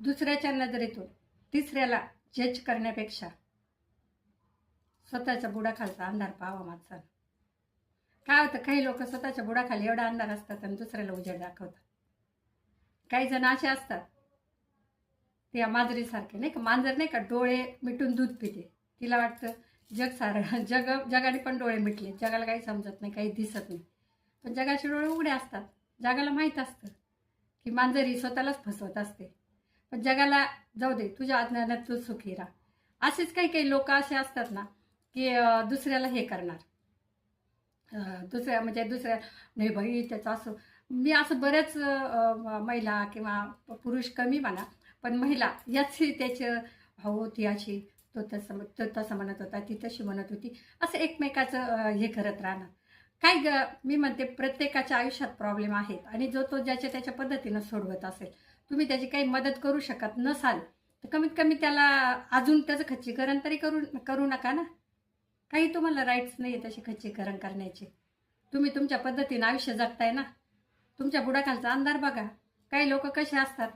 दुसऱ्याच्या नजरेतून तिसऱ्याला जज करण्यापेक्षा स्वतःच्या बुडाखालचा अंधार पाहावा माणसानं. काय होतं काही लोक स्वतःच्या बुडाखाली एवढा अंधार असतात आणि दुसऱ्याला उजेड दाखवतात. काही जण असे असतात त्या मांजरीसारखे नाही का? मांजर नाही का डोळे मिटून दूध पिते. तिला वाटतं जग सारं जग जगाने पण डोळे मिटले. जगाला काही समजत नाही काही दिसत नाही. पण जगाचे डोळे उघडे असतात. जगाला माहीत असतं की मांजरी स्वतःलाच फसवत असते. पण जगाला जाऊ दे तुझ्या अज्ञानात तू सुखी राहा. असेच काही काही लोक असे असतात ना की दुसऱ्याला हे करणार. दुसऱ्या म्हणजे दुसऱ्या नाही बाई त्याचं असं मी असं बऱ्याच महिला किंवा पुरुष कमी म्हणा पण महिला याची त्याचं हो ती अशी तो तसं तो तसं म्हणत होता ती तशी म्हणत होती. असं एकमेकाचं हे करत राहणार काय ग? मी म्हणते प्रत्येकाच्या आयुष्यात प्रॉब्लेम आहेत आणि जो तो ज्याच्या त्याच्या पद्धतीनं सोडवत असेल तुम्ही त्याची काही मदत करू शकत नसाल तर कमीत कमी त्याला अजून त्याचं खच्चीकरण तरी करू करू नका ना. काही तुम्हाला राईट्स नाही आहे तशी खच्चीकरण करण्याचे. तुम्ही तुमच्या पद्धतीनं आयुष्य जगताय ना. तुमच्या बुडाखालचा अंधार बघा. काही लोक कसे असतात?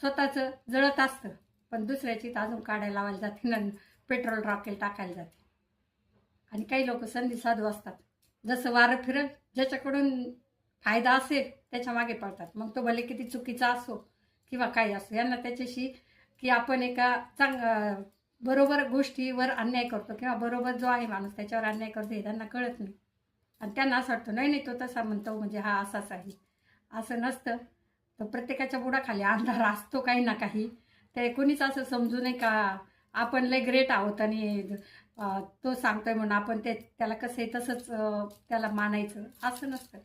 स्वतःचं जळत असतं पण दुसऱ्याची तर अजून काढायला लावायला जाते ना. पेट्रोल रॉकेल टाकायला जाते. आणि काही लोक संधी साधू असतात. जसं वारं फिरल ज्याच्याकडून फायदा असेल त्याच्यामागे पळतात मग तो भले किती चुकीचा असो किंवा काही असो यांना त्याच्याशी की आपण एका चांग बरोबर गोष्टीवर अन्याय करतो किंवा बरोबर जो आहे माणूस त्याच्यावर अन्याय करतो हे त्यांना कळत नाही. आणि त्यांना असं वाटतं नाही नाही तो तसा म्हणतो म्हणजे हा असाच आहे. असं नसतं. तर प्रत्येकाच्या बुडाखाली अंधार असतो काही ना काही. ते कोणीच असं समजू नये का आपण लय ग्रेट आहोत आणि तो सांगतोय म्हणून आपण ते त्याला कसं आहे तसंच त्याला मानायचं. असं नसतं.